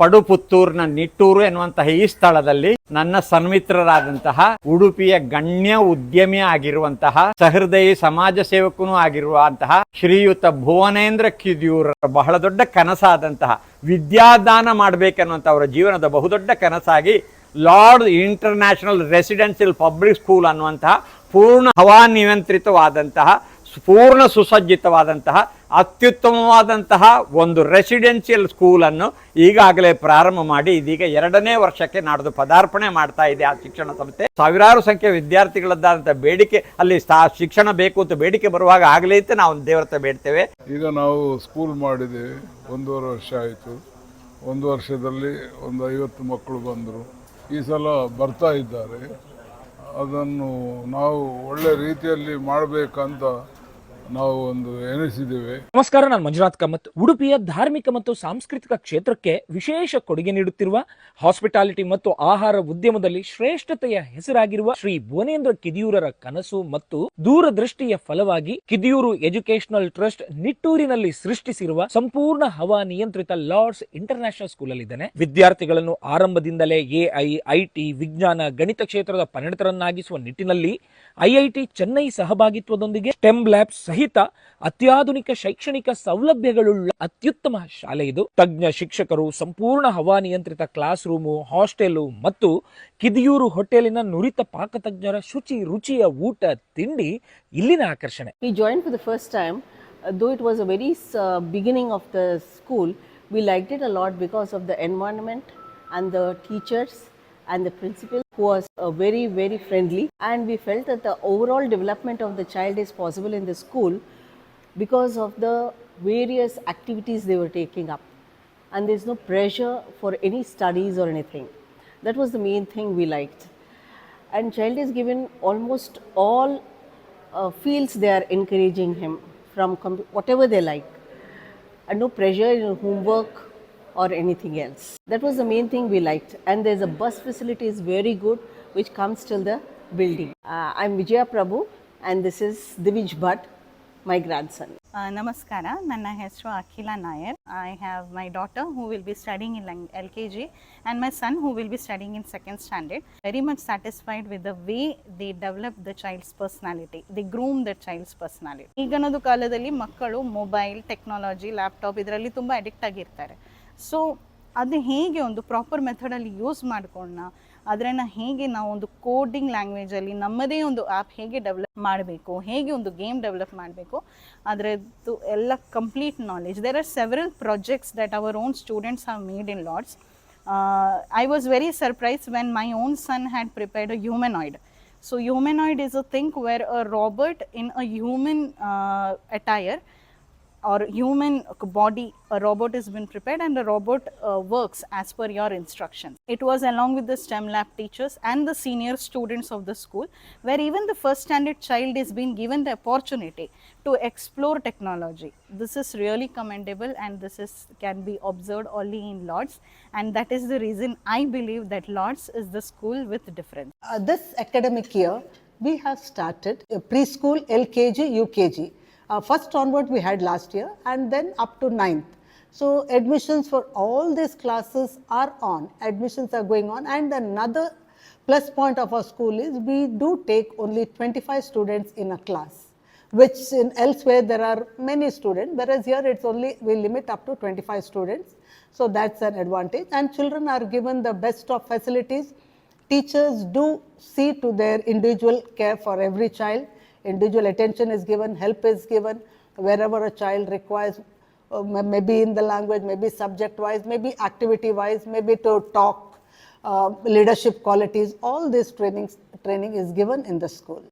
ಪಡುಪುತ್ತೂರಿನ ನಿಟ್ಟೂರು ಎನ್ನುವಂತಹ ಈ ಸ್ಥಳದಲ್ಲಿ ನನ್ನ ಸನ್ಮಿತ್ರರಾದಂತಹ ಉಡುಪಿಯ ಗಣ್ಯ ಉದ್ಯಮಿ ಆಗಿರುವಂತಹ ಸಹೃದಯಿ ಸಮಾಜ ಸೇವಕನೂ ಆಗಿರುವಂತಹ ಶ್ರೀಯುತ ಭುವನೇಂದ್ರ ಕಿದಿಯೂರ ಬಹಳ ದೊಡ್ಡ ಕನಸಾದಂತಹ ವಿದ್ಯಾದಾನ ಮಾಡಬೇಕನ್ನುವಂಥ ಅವರ ಜೀವನದ ಬಹುದೊಡ್ಡ ಕನಸಾಗಿ Lord International Residential Public School ಅನ್ನುವಂತಹ ಪೂರ್ಣ ಹವಾನಿಯಂತ್ರಿತವಾದಂತಹ ಪೂರ್ಣ ಸುಸಜ್ಜಿತವಾದಂತಹ ಅತ್ಯುತ್ತಮವಾದಂತಹ ಒಂದು ರೆಸಿಡೆನ್ಷಿಯಲ್ ಸ್ಕೂಲನ್ನು ಈಗಾಗಲೇ ಪ್ರಾರಂಭ ಮಾಡಿ ಇದೀಗ ಎರಡನೇ ವರ್ಷಕ್ಕೆ ನಾಡ್ದು ಪದಾರ್ಪಣೆ ಮಾಡ್ತಾ ಇದೆ ಆ ಶಿಕ್ಷಣ ಸಂಸ್ಥೆ. ಸಾವಿರಾರು ಸಂಖ್ಯೆ ವಿದ್ಯಾರ್ಥಿಗಳದ್ದಾದಂಥ ಬೇಡಿಕೆ, ಅಲ್ಲಿ ಶಿಕ್ಷಣ ಬೇಕು ಅಂತ ಬೇಡಿಕೆ ಬರುವಾಗ ಆಗಲೇ ಅಂತ ನಾವು ದೇವರತ್ತ ಬೇಡ್ತೇವೆ. ಈಗ ನಾವು ಸ್ಕೂಲ್ ಮಾಡಿದ್ದೀವಿ, ಒಂದೂವರೆ ವರ್ಷ ಆಯಿತು. ಒಂದು ವರ್ಷದಲ್ಲಿ ಒಂದು ಐವತ್ತು ಮಕ್ಕಳು ಬಂದರು. ಈ ಸಲ ಬರ್ತಾ ಇದ್ದಾರೆ. ಅದನ್ನು ನಾವು ಒಳ್ಳೆ ರೀತಿಯಲ್ಲಿ ಮಾಡಬೇಕಂತ ನಾವು ಒಂದು ಎನಿಸಿದ್ದೇವೆ ನಮಸ್ಕಾರ, ನಾನು ಮಂಜುನಾಥ್ ಕಾಮತ್. ಉಡುಪಿಯ ಧಾರ್ಮಿಕ ಮತ್ತು ಸಾಂಸ್ಕೃತಿಕ ಕ್ಷೇತ್ರಕ್ಕೆ ವಿಶೇಷ ಕೊಡುಗೆ ನೀಡುತ್ತಿರುವ ಹಾಸ್ಪಿಟಾಲಿಟಿ ಮತ್ತು ಆಹಾರ ಉದ್ಯಮದಲ್ಲಿ ಶ್ರೇಷ್ಠತೆಯ ಹೆಸರಾಗಿರುವ ಶ್ರೀ ಭುವನೇಂದ್ರ ಕಿದಿಯೂರರ ಕನಸು ಮತ್ತು ದೂರದೃಷ್ಟಿಯ ಫಲವಾಗಿ ಕಿದಿಯೂರು ಎಜುಕೇಶನಲ್ ಟ್ರಸ್ಟ್ ನಿಟ್ಟೂರಿನಲ್ಲಿ ಸೃಷ್ಟಿಸಿರುವ ಸಂಪೂರ್ಣ ಹವಾ ನಿಯಂತ್ರಿತ ಲಾರ್ಡ್ಸ್ ಇಂಟರ್ನ್ಯಾಷನಲ್ ಸ್ಕೂಲ್ ಅಲ್ಲಿದ್ದೇನೆ ವಿದ್ಯಾರ್ಥಿಗಳನ್ನು ಆರಂಭದಿಂದಲೇ ಎಐ ಐಟಿ ವಿಜ್ಞಾನ ಗಣಿತ ಕ್ಷೇತ್ರದ ಪರಿಣಿತರನ್ನಾಗಿಸುವ ನಿಟ್ಟಿನಲ್ಲಿ ಐಐಟಿ ಚೆನ್ನೈ ಸಹಭಾಗಿತ್ವದೊಂದಿಗೆ ಸ್ಟೆಮ್ ಲ್ಯಾಬ್ ಸಹಿತ ಅತ್ಯಾಧುನಿಕ ಶೈಕ್ಷಣಿಕ ಸೌಲಭ್ಯಗಳುಳ್ಳ ಅತ್ಯುತ್ತಮ ಶಾಲೆ ಇದು. ತಜ್ಞ ಶಿಕ್ಷಕರು ಸಂಪೂರ್ಣ ಹವಾನಿಯಂತ್ರಿತ ಕ್ಲಾಸ್ ರೂಮು ಹಾಸ್ಟೆಲು ಮತ್ತು ಕಿದಿಯೂರು ಹೋಟೆಲಿನ ನುರಿತ ಪಾಕ ತಜ್ಞರ ಶುಚಿ ರುಚಿಯ ಊಟ, ತಿಂಡಿ ಇಲ್ಲಿನ ಆಕರ್ಷಣೆ. Join first time it was a very beginning of the school we like it a lot because of the environment and the teachers and the principal who was uh, very very friendly. And we felt that the overall development of the child is possible in the school because of the various activities they were taking up. And there's no pressure for any studies or anything. That was the main thing we liked. And child is given almost all uh, fields they are encouraging him from whatever they like. And no pressure in homework or anything else. That was the main thing we liked. And there's a bus facility is very good which comes till the building. Uh, i'm vijaya prabhu and this is divij bhatt my grandson. ನಮಸ್ಕಾರ ನನ್ನ ಹೆಸರು Akhila Nair. I have my daughter who will be studying in L K G and my son who will be studying in second standard very much satisfied with the way they develop the child's personality they groom the child's personality ಈಗನದು ಕಾಲದಲ್ಲಿ ಮಕ್ಕಳು mobile technology laptop ಇದರಲ್ಲಿ ತುಂಬ addict ಆಗಿರ್ತಾರೆ. So ಅದು ಹೇಗೆ ಒಂದು proper ಮೆಥಡಲ್ಲಿ use ಮಾಡ್ಕೊಳ್ಳೋಣ ಅದನ್ನು ಹೇಗೆ ನಾವು ಒಂದು ಕೋಡಿಂಗ್ ಲ್ಯಾಂಗ್ವೇಜಲ್ಲಿ ನಮ್ಮದೇ ಒಂದು ಆ್ಯಪ್ ಹೇಗೆ ಡೆವಲಪ್ ಮಾಡಬೇಕು, ಹೇಗೆ ಒಂದು ಗೇಮ್ ಡೆವಲಪ್ ಮಾಡಬೇಕು, ಅದರದ್ದು ಎಲ್ಲ complete knowledge there are several projects that our own students have made in lots I was very surprise when my own son had prepared a humanoid so humanoid is a thing where a robot in a human attire or human body, a robot has been prepared and a robot uh, works as per your instructions. It was along with the STEM lab teachers and the senior students of the school, where even the first standard child is being given the opportunity to explore technology. This is really commendable and this is can be observed only in Lords, and that is the reason I believe that Lords is the school with difference. Uh, this academic year, we have started a preschool, LKG, UKG. Uh, first onward we had last year and then up to ninth. So admissions for all these classes are on. Admissions are going on. And another plus point of our school is we do take only 25 students in a class which in elsewhere there are many students whereas here it's only we limit up to 25 students. So that's an advantage. And children are given the best of facilities. Teachers do see to their individual care for every child individual attention is given help is given wherever a child requires uh, may- maybe in the language maybe subject wise maybe activity wise maybe to talk uh, leadership qualities all this trainings training is given in the school